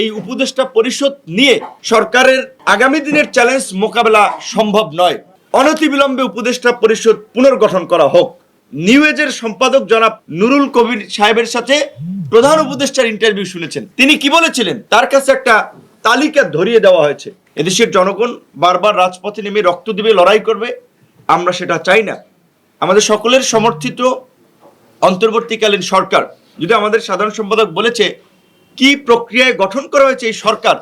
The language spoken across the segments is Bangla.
এই উপদেষ্টা পরিষদ নিয়ে সরকারের আগামী দিনের চ্যালেঞ্জ মোকাবেলা সম্ভব নয়। অনতিবিলম্বে উপদেষ্টা পরিষদ পুনর্গঠন করা হোক। নিউ এজের সম্পাদক জনাব নুরুল কবির সাহেবের সাথে প্রধান উপদেষ্টার ইন্টারভিউ শুনেছেন। তিনি কি বলেছিলেন? তার কাছে একটা তালিকা ধরিয়ে দেওয়া হয়েছে। এদেশের জনগণ বারবার রাজপথে নেমে রক্ত দিবে, লড়াই করবে। আমরা সেটা চাই না। আমাদের সকলের সমর্থিত অন্তর্বর্তীকালীন সরকার, যদি আমাদের সাধারণ সম্পাদক বলেছে কি প্রক্রিয়ায় গঠন করা হয়েছে এই সরকার?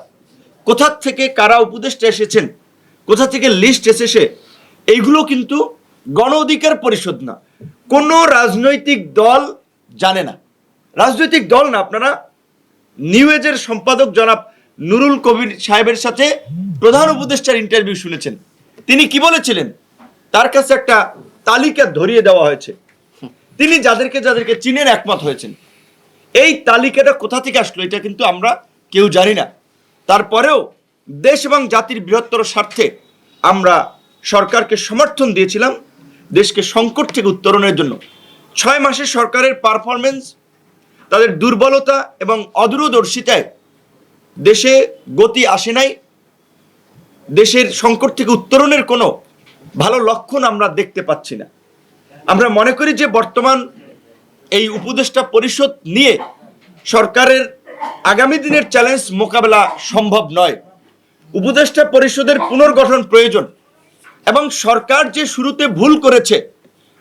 কোথা থেকে কারা উপদেষ্টা এসেছেন? কোথা থেকে লিস্ট এসেছে? এইগুলো কিন্তু গণ অধিকার পরিষদ না। কোনো রাজনৈতিক দল জানে না। রাজনৈতিক দল না, আপনারা নিউ এজের সম্পাদক জনাব নুরুল কবির সাহেবের সাথে প্রধান উপদেষ্টার ইন্টারভিউ শুনেছেন। তিনি কি বলেছিলেন? তার কাছে একটা তালিকা ধরিয়ে দেওয়া হয়েছে। তিনি যাদেরকে যাদেরকে চিনেন একমত হয়েছেন। এই তালিকাটা কোথা থেকে আসলো এটা কিন্তু আমরা কেউ জানি না। তারপরেও দেশ এবং জাতির বৃহত্তর স্বার্থে আমরা সরকারকে সমর্থন দিয়েছিলাম দেশকে সংকট থেকে উত্তরণের জন্য। ছয় মাসে সরকারের পারফরমেন্স তাদের দুর্বলতা এবং অদূরদর্শিতায় দেশে গতি আসে নাই। দেশের সংকট থেকে উত্তরণের কোনো ভালো লক্ষণ আমরা দেখতে পাচ্ছি না। আমরা মনে করি যে বর্তমান এই উপদেষ্টা পরিষদ নিয়ে সরকারের আগামী দিনের চ্যালেঞ্জ মোকাবেলা সম্ভব নয়। উপদেষ্টা পরিষদের পুনর্গঠন প্রয়োজন এবং সরকার যে শুরুতে ভুল করেছে,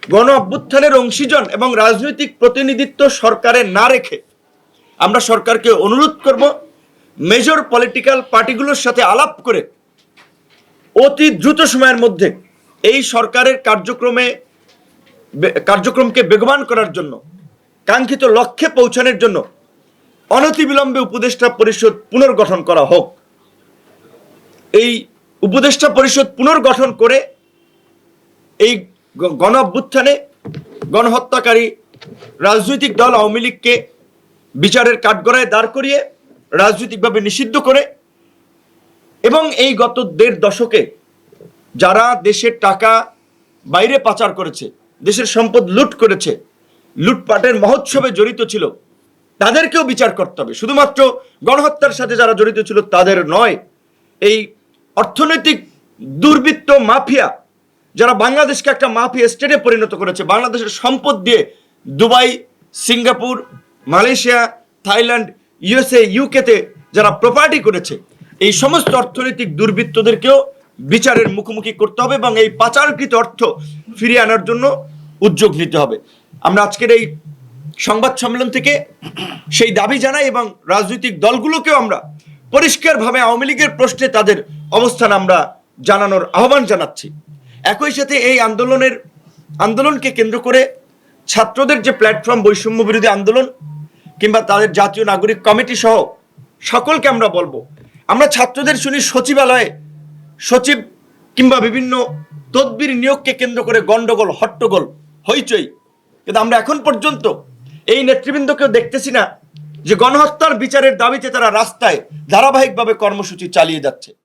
গণ অভ্যুত্থানের অংশীজন এবং রাজনৈতিক প্রতিনিধিত্ব সরকারে না রেখে, আমরা সরকারকে অনুরোধ করব মেজর পলিটিক্যাল পার্টিগুলোর সাথে আলাপ করে অতি দ্রুত সময়ের মধ্যে এই সরকারের কার্যক্রমে কার্যক্রমকে বেগবান করার জন্য কাঙ্ক্ষিত লক্ষ্যে পৌঁছানোর জন্য অনতিবিলম্বে উপদেষ্টা পরিষদ পুনর্গঠন করা হোক। এই উপদেষ্টা পরিষদ পুনর্গঠন করে এই গণ অভ্যুত্থানে গণহত্যাকারী রাজনৈতিক দল আওয়ামী লীগকে বিচারের কাঠগড়ায় দাঁড় করিয়ে রাজনৈতিকভাবে নিষিদ্ধ করে এবং এই গত দেড় দশকে যারা দেশের টাকা বাইরে পাচার করেছে, দেশের সম্পদ লুট করেছে লুটপাটের মহোৎসবে জড়িত ছিল। তাদেরকেও বিচার করতে হবে। শুধুমাত্র গণহত্যার সাথে যারা জড়িত ছিল তাদের নয়, এই অর্থনৈতিক দুর্বৃত্ত মাফিয়া, যারা বাংলাদেশকে একটা মাফিয়া স্টেটে পরিণত করেছে, বাংলাদেশের সম্পদ দিয়ে Dubai, Singapore, Malaysia, Thailand, USA, ইউকেতে যারা প্রপার্টি করেছে, এই সমস্ত অর্থনৈতিক দুর্বৃত্তদেরকেও বিচারের মুখোমুখি করতে হবে এবং এই পাচারকৃত অর্থ ফিরিয়ে আনার জন্য উদ্যোগ নিতে হবে। আমরা আজকের এই সংবাদ সম্মেলন থেকে সেই দাবি জানাই এবং রাজনৈতিক দলগুলোকেও আমরা পরিষ্কারভাবে আওয়ামী লীগের প্রশ্নে তাদের অবস্থান আমরা জানানোর আহ্বান জানাচ্ছি। একই সাথে এই আন্দোলনের, আন্দোলনকে কেন্দ্র করে ছাত্রদের যে প্ল্যাটফর্ম বৈষম্য বিরোধী আন্দোলন কিংবা তাদের জাতীয় নাগরিক কমিটি সহ সকলকে আমরা বলব, আমরা ছাত্রদের শুনি সচিবালয়ে সচিব কিংবা বিভিন্ন তদবির নিয়োগকে কেন্দ্র করে গন্ডগোল, হট্টগোল, হইচই কিন্তু আমরা এখন পর্যন্ত এই নেতৃবৃন্দকেও দেখতেছি না যে গণহত্যার বিচারের দাবিতে তারা রাস্তায় ধারাবাহিকভাবে কর্মসূচি চালিয়ে যাচ্ছে।